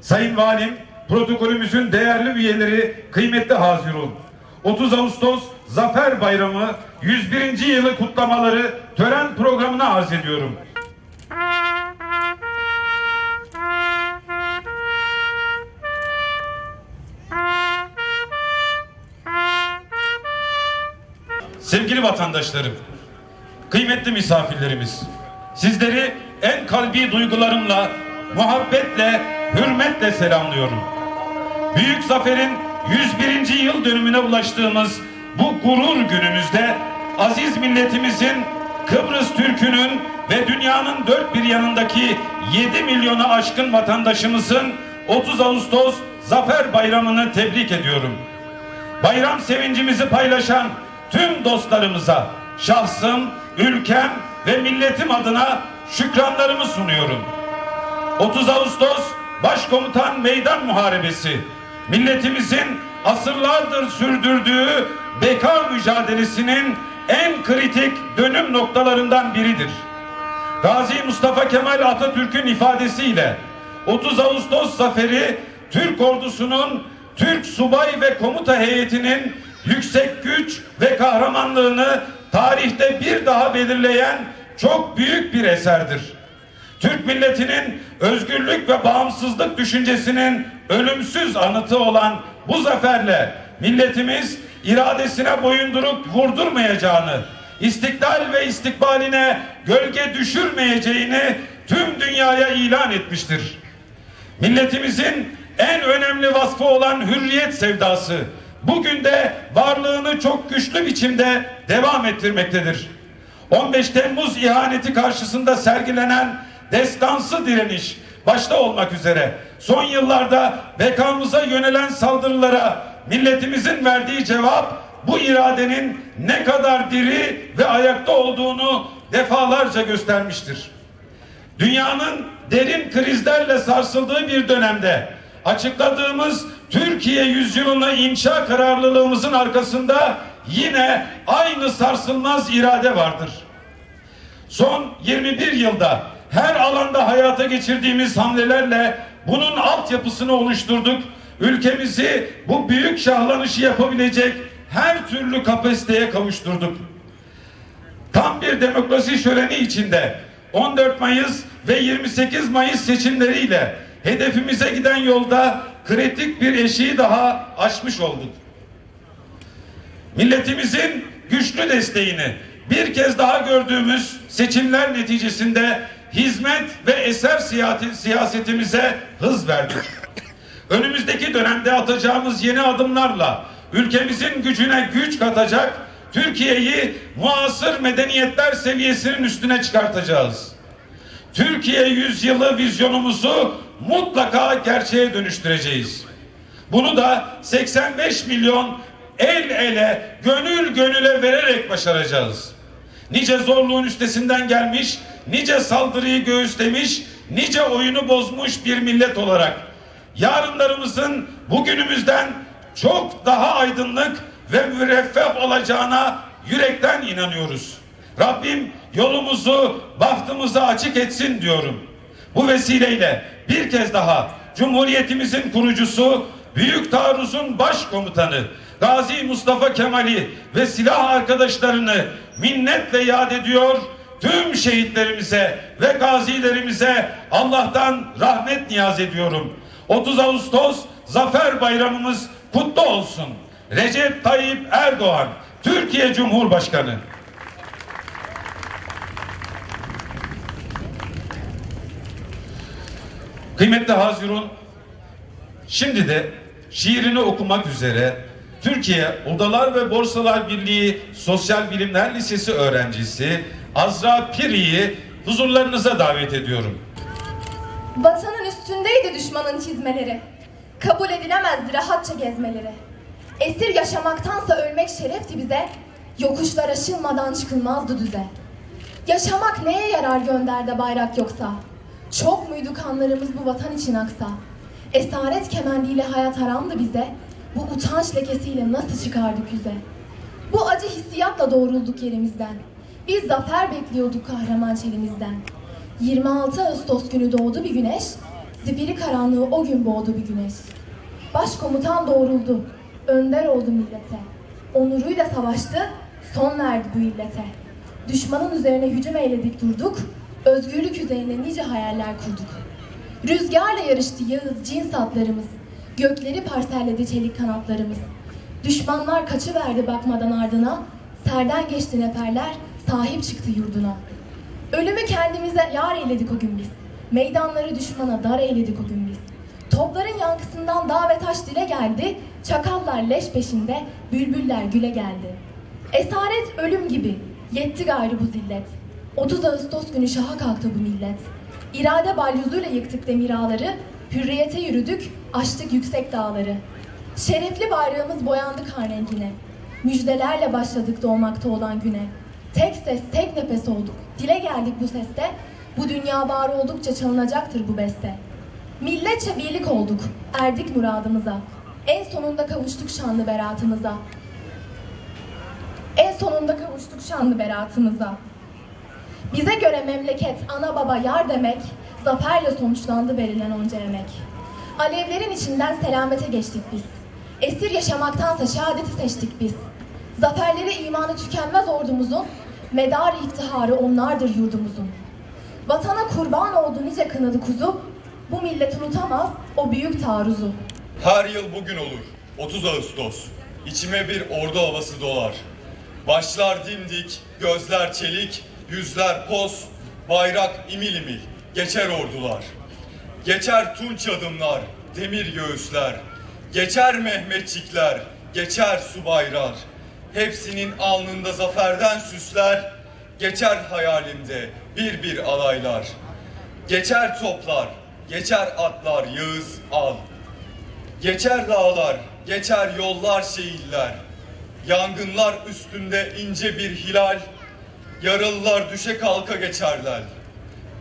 Sayın Valim, protokolümüzün değerli üyeleri, kıymetli Hazirun. 30 Ağustos Zafer Bayramı 101. yılı kutlamaları tören programına arz ediyorum. Sevgili vatandaşlarım, kıymetli misafirlerimiz, sizleri en kalbi duygularımla, muhabbetle, hürmetle selamlıyorum. Büyük Zafer'in 101. yıl dönümüne ulaştığımız bu gurur günümüzde aziz milletimizin Kıbrıs Türk'ünün ve dünyanın dört bir yanındaki 7 milyona aşkın vatandaşımızın 30 Ağustos Zafer Bayramı'nı tebrik ediyorum. Bayram sevincimizi paylaşan tüm dostlarımıza şahsım, ülkem ve milletim adına şükranlarımı sunuyorum. 30 Ağustos Başkomutan Meydan Muharebesi milletimizin asırlardır sürdürdüğü beka mücadelesinin en kritik dönüm noktalarından biridir. Gazi Mustafa Kemal Atatürk'ün ifadesiyle 30 Ağustos zaferi Türk ordusunun Türk subay ve komuta heyetinin yüksek güç ve kahramanlığını tarihte bir daha belirleyen çok büyük bir eserdir. Türk milletinin özgürlük ve bağımsızlık düşüncesinin ölümsüz anıtı olan bu zaferle milletimiz iradesine boyundurup vurdurmayacağını, istiklal ve istikbaline gölge düşürmeyeceğini tüm dünyaya ilan etmiştir. Milletimizin en önemli vasfı olan hürriyet sevdası bugün de varlığını çok güçlü biçimde devam ettirmektedir. 15 Temmuz ihaneti karşısında sergilenen destansı direniş başta olmak üzere son yıllarda bekamıza yönelen saldırılara milletimizin verdiği cevap bu iradenin ne kadar diri ve ayakta olduğunu defalarca göstermiştir. Dünyanın derin krizlerle sarsıldığı bir dönemde açıkladığımız Türkiye yüzyılına inşa kararlılığımızın arkasında yine aynı sarsılmaz irade vardır. Son 21 yılda her alanda hayata geçirdiğimiz hamlelerle bunun altyapısını oluşturduk. Ülkemizi bu büyük şahlanışı yapabilecek her türlü kapasiteye kavuşturduk. Tam bir demokrasi şöleni içinde 14 Mayıs ve 28 Mayıs seçimleriyle hedefimize giden yolda kritik bir eşiği daha aşmış olduk. Milletimizin güçlü desteğini bir kez daha gördüğümüz seçimler neticesinde hizmet ve eser siyaseti- siyasetimize hız verdik. Önümüzdeki dönemde atacağımız yeni adımlarla ülkemizin gücüne güç katacak, Türkiye'yi muasır medeniyetler seviyesinin üstüne çıkartacağız. Türkiye yüzyılı vizyonumuzu mutlaka gerçeğe dönüştüreceğiz. Bunu da 85 milyon el ele, gönül gönüle vererek başaracağız. Nice zorluğun üstesinden gelmiş, nice saldırıyı göğüslemiş, nice oyunu bozmuş bir millet olarak yarınlarımızın bugünümüzden çok daha aydınlık ve müreffeh olacağına yürekten inanıyoruz. Rabbim yolumuzu, bahtımızı açık etsin diyorum. Bu vesileyle bir kez daha Cumhuriyetimizin kurucusu, Büyük Taarruz'un başkomutanı Gazi Mustafa Kemal'i ve silah arkadaşlarını minnetle yad ediyor. Tüm şehitlerimize ve gazilerimize Allah'tan rahmet niyaz ediyorum. 30 Ağustos Zafer Bayramımız kutlu olsun. Recep Tayyip Erdoğan, Türkiye Cumhurbaşkanı. Kıymetli Hazirun, şimdi de şiirini okumak üzere Türkiye Odalar ve Borsalar Birliği Sosyal Bilimler Lisesi öğrencisi Azra Piri'yi huzurlarınıza davet ediyorum. Vatanın üstündeydi düşmanın çizmeleri. Kabul edilemezdi rahatça gezmeleri. Esir yaşamaktansa ölmek şerefti bize. Yokuşlar aşılmadan çıkılmazdı düze. Yaşamak neye yarar gönderde bayrak yoksa? Çok muydu kanlarımız bu vatan için aksa? Esaret kemendiyle hayat haramdı bize. Bu utanç lekesiyle nasıl çıkardık yüze? Bu acı hissiyatla doğrulduk yerimizden. Biz zafer bekliyorduk kahraman çelimizden. 26 Ağustos günü doğdu bir güneş. Zifiri karanlığı o gün boğdu bir güneş. Başkomutan doğruldu, önder oldu millete. Onuruyla savaştı, son verdi bu illete. Düşmanın üzerine hücum eyledik durduk, özgürlük üzerine nice hayaller kurduk. Rüzgarla yarıştı Yağız cins atlarımız, gökleri parselledi çelik kanatlarımız. Düşmanlar kaçıverdi bakmadan ardına, serden geçti neferler, sahip çıktı yurduna. Ölümü kendimize yar eyledik o gün biz. Meydanları düşmana dar eyledik o gün biz. Topların yankısından dağ ve taş dile geldi. Çakallar leş peşinde, bülbüller güle geldi. Esaret ölüm gibi, yetti gayrı bu zillet. 30 Ağustos günü şaha kalktı bu millet. İrade balyozuyla yıktık demir ağları, hürriyete yürüdük, aştık yüksek dağları. Şerefli bayrağımız boyandı kan rengine. Müjdelerle başladık doğmakta olan güne. Tek ses, tek nefes olduk. Dile geldik bu seste. Bu dünya var oldukça çalınacaktır bu beste. Milletçe birlik olduk. Erdik muradımıza. En sonunda kavuştuk şanlı beratımıza. En sonunda kavuştuk şanlı beratımıza. Bize göre memleket, ana baba yar demek, zaferle sonuçlandı verilen onca emek. Alevlerin içinden selamete geçtik biz. Esir yaşamaktansa şehadeti seçtik biz. Zaferleri imanı tükenmez ordumuzun, medar iftiharı onlardır yurdumuzun. Vatana kurban oldu nice kınadı kuzu, bu millet unutamaz o büyük taarruzu. Her yıl bugün olur. 30 Ağustos. İçime bir ordu havası dolar. Başlar dimdik, gözler çelik, yüzler poz, bayrak imil imil. Geçer ordular. Geçer tunç adımlar, demir göğüsler. Geçer Mehmetçikler, geçer subaylar. Hepsinin alnında zaferden süsler. Geçer hayalimde bir bir alaylar. Geçer toplar, geçer atlar Yağız al. Geçer dağlar, geçer yollar şehirler. Yangınlar üstünde ince bir hilal. Yaralılar düşe kalka geçerler.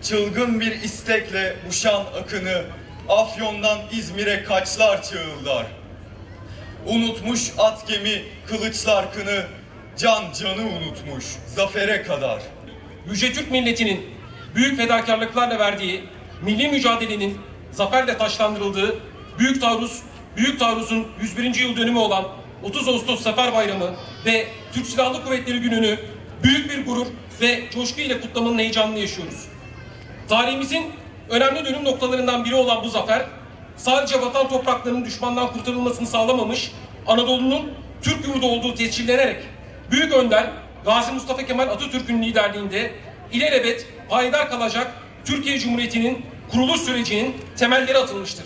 Çılgın bir istekle bu şan akını Afyon'dan İzmir'e kaçlar çığırlar. Unutmuş at gemi kılıçlar kını Can canı unutmuş zafere kadar. Yüce Türk milletinin büyük fedakarlıklarla verdiği milli mücadelenin zaferle taşlandırıldığı Büyük Taarruz, Büyük Taarruz'un 101. yıl dönümü olan 30 Ağustos Zafer Bayramı ve Türk Silahlı Kuvvetleri Günü'nü büyük bir gurur ve coşku ile kutlamanın heyecanını yaşıyoruz. Tarihimizin önemli dönüm noktalarından biri olan bu zafer, sadece vatan topraklarının düşmandan kurtarılmasını sağlamamış, Anadolu'nun Türk yurdu olduğu tescillenerek Büyük Önder Gazi Mustafa Kemal Atatürk'ün liderliğinde ilelebet payidar kalacak Türkiye Cumhuriyeti'nin kuruluş sürecinin temelleri atılmıştır.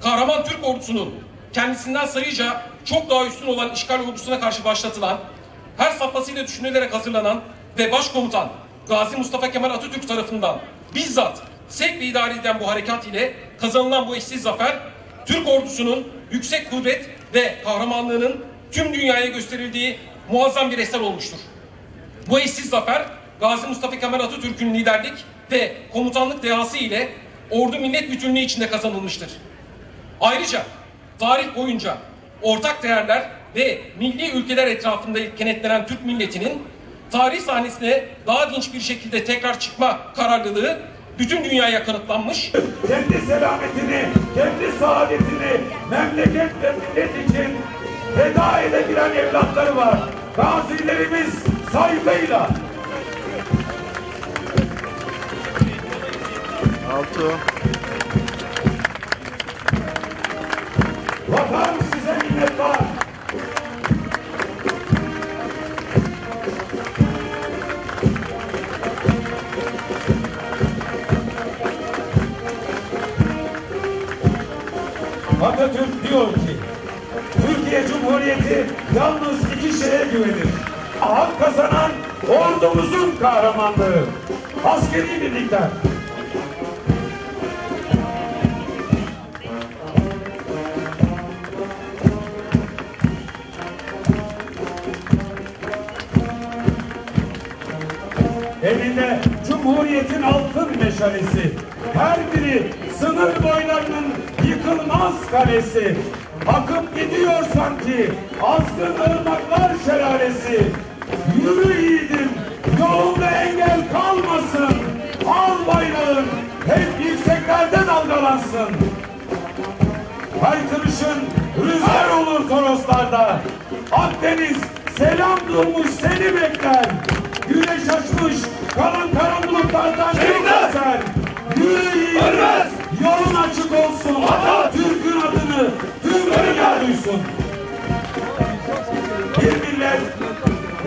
Kahraman Türk ordusunun kendisinden sayıca çok daha üstün olan işgal ordusuna karşı başlatılan, her safhasıyla düşünülerek hazırlanan ve başkomutan Gazi Mustafa Kemal Atatürk tarafından bizzat sevk ve idare edilen bu harekat ile kazanılan bu eşsiz zafer, Türk ordusunun yüksek kudret ve kahramanlığının tüm dünyaya gösterildiği muazzam bir eser olmuştur. Bu eşsiz zafer Gazi Mustafa Kemal Atatürk'ün liderlik ve komutanlık dehası ile ordu millet bütünlüğü içinde kazanılmıştır. Ayrıca tarih boyunca ortak değerler ve milli ülkeler etrafında kenetlenen Türk milletinin tarih sahnesine daha dinç bir şekilde tekrar çıkma kararlılığı bütün dünyaya kanıtlanmış kendi selametini, kendi saadetini memleket ve millet için feda edebilen evlatları var. Gazilerimiz saygıyla Altı. Güvenir. Hak kazanan ordumuzun kahramanlığı. Askeri birlikler. Elinde Cumhuriyet'in altın meşalesi. Her biri sınır boylarının yıkılmaz kalesi. Akıp gidiyor sanki azgın ırmaklar şelalesi. Yürü yiğidim, yolunda engel kalmasın. Al bayrağın hep yükseklerde dalgalansın. Haykırışın rüzgar olur Toroslarda. Akdeniz selam durmuş seni bekler. Güneş açmış kalan karanlıklardan eser. Yürü yiğit, yolun açık olsun. Türk'ün adını tüm dünya duysun. Bir millet,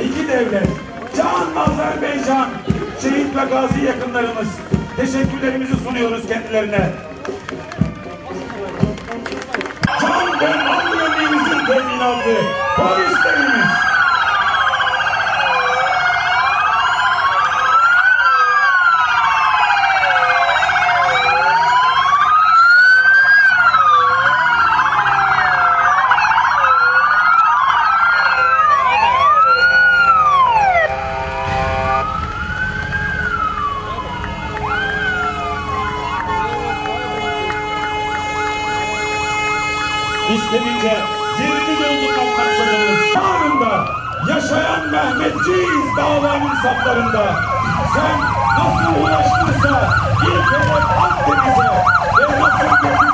iki devlet. Can Azerbaycan, şehit ve gazi yakınlarımız. Teşekkürlerimizi sunuyoruz kendilerine. Can ve gömleğimizin teminatı, polislerimiz. Saplarında. Sen nasıl ulaştıysa ilk hedef Akdeniz'e ve nasıl